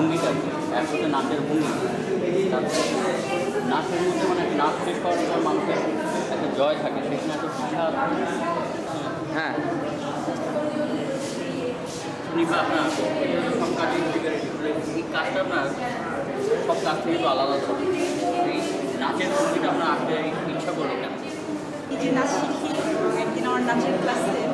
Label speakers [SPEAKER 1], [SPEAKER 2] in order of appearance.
[SPEAKER 1] একসাথে নাচের ভূমি নাচের মধ্যে মানে নাচ শেষ করার পর মানুষের একটা জয় থাকে সেখানে একটা বিশাল
[SPEAKER 2] হ্যাঁ।
[SPEAKER 1] আপনার সব কাজে এই কাজটা আপনার সব কাজ থেকে তো আলাদা এই নাচের ভঙ্গিটা আপনার আসতে ইচ্ছা করল কেন?
[SPEAKER 3] যে নাচ শিখি একদিন আমার নাচের ক্লাসে